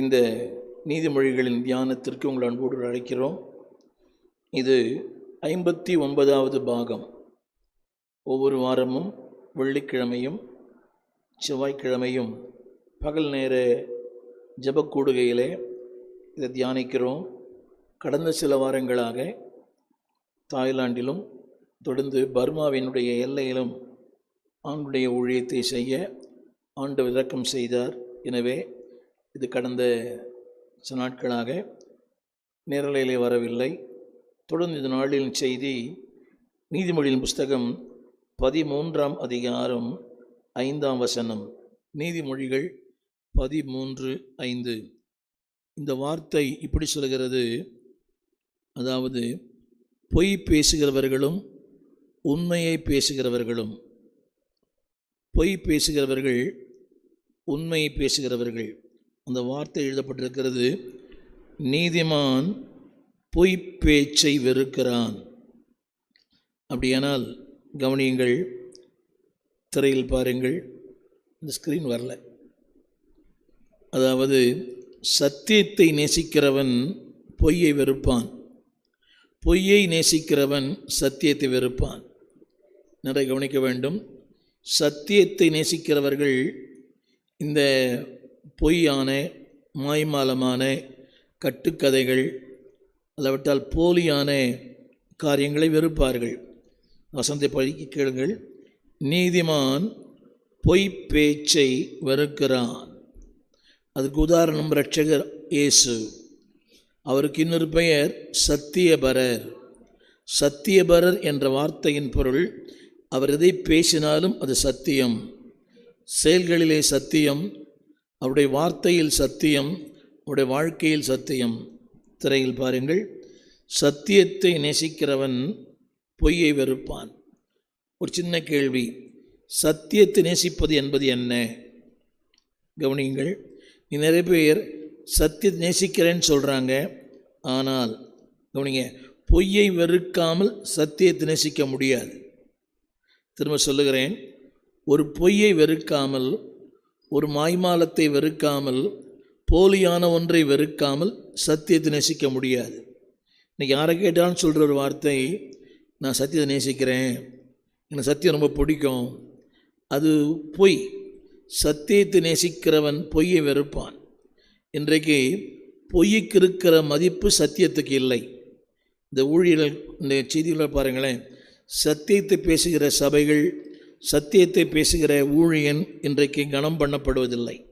இந்த நீதிமொழிகளின் தியானத்திற்கு உங்கள் அன்போடு அழைக்கிறோம். இது ஐம்பத்தி ஒன்பதாவது பாகம். ஒவ்வொரு வாரமும் வெள்ளிக்கிழமையும் செவ்வாய்க்கிழமையும் பகல் நேர ஜபக்கூடுகையிலே இதை தியானிக்கிறோம். கடந்த சில வாரங்களாக தாய்லாந்திலும் தொடர்ந்து பர்மாவினுடைய எல்லையிலும் ஆண்டுடைய ஊழியத்தை செய்ய ஆண்டு விளக்கம் செய்தார். எனவே இது கடந்த சில நாட்களாக நேரலையிலே வரவில்லை. தொடர்ந்து இந்த நாளின் செய்தி நீதிமொழியின் புஸ்தகம் பதிமூன்றாம் அதிகாரம் ஐந்தாம் வசனம். நீதிமொழிகள் பதிமூன்று ஐந்து. இந்த வார்த்தை இப்படி சொல்கிறது. அதாவது பொய் பேசுகிறவர்களும் உண்மையை பேசுகிறவர்களும். பொய் பேசுகிறவர்கள் உண்மையை பேசுகிறவர்கள். அந்த வார்த்தை எழுதப்பட்டிருக்கிறது. நீதிமான் பொய் பேச்சை வெறுக்கிறான். அப்படியானால் கவனியுங்கள் திரையில் பாருங்கள் இந்த ஸ்க்ரீன் வரல. அதாவது சத்தியத்தை நேசிக்கிறவன் பொய்யை வெறுப்பான். பொய்யை நேசிக்கிறவன் சத்தியத்தை வெறுப்பான். நிறைய கவனிக்க வேண்டும். சத்தியத்தை நேசிக்கிறவர்கள் இந்த பொய்யான மாய்மாலமான கட்டுக்கதைகள் அல்லவிட்டால் போலியான காரியங்களை வெறுப்பார்கள். வசந்தை பழிக்கு கேளுங்கள். நீதிமான் பொய் பேச்சை வெறுக்கிறான். அதுக்கு உதாரணம் ரட்சகர் இயேசு. அவருக்கு இன்னொரு பெயர் சத்தியபரர். சத்தியபரர் என்ற வார்த்தையின் பொருள் அவர் எதை பேசினாலும் அது சத்தியம். செயல்களிலே சத்தியம் அவருடைய வார்த்தையில் சத்தியம் அவருடைய வாழ்க்கையில் சத்தியம். திரையில் பாருங்கள். சத்தியத்தை நேசிக்கிறவன் பொய்யை வெறுப்பான். ஒரு சின்ன கேள்வி. சத்தியத்தை நேசிப்பது என்பது என்ன? கவனியுங்கள். நீ நிறைய பேர் சத்தியத்தை நேசிக்கிறேன்னு சொல்கிறாங்க ஆனால் கவனிங்க பொய்யை வெறுக்காமல் சத்தியத்தை நேசிக்க முடியாது. திரும்ப சொல்லுகிறேன். ஒரு பொய்யை வெறுக்காமல் ஒரு மாய்மாலத்தை வெறுக்காமல் போலியான ஒன்றை வெறுக்காமல் சத்தியத்தை நேசிக்க முடியாது. இன்றைக்கி யாரை கேட்டாலும் சொல்கிற ஒரு வார்த்தை நான் சத்தியத்தை நேசிக்கிறேன். எனக்கு சத்தியம் ரொம்ப பிடிக்கும். அது பொய். சத்தியத்தை நேசிக்கிறவன் பொய்யை வெறுப்பான். இன்றைக்கு பொய்க்கு இருக்கிற மதிப்பு சத்தியத்துக்கு இல்லை. இந்த ஊழியர்கள் இந்த செய்திகளை பாருங்களேன் சத்தியத்தை பேசுகிற சபைகள் சத்தியத்தை பேசுகிற ஊழியன் இன்றைக்கு கனம் பண்ணப்படுவதில்லை.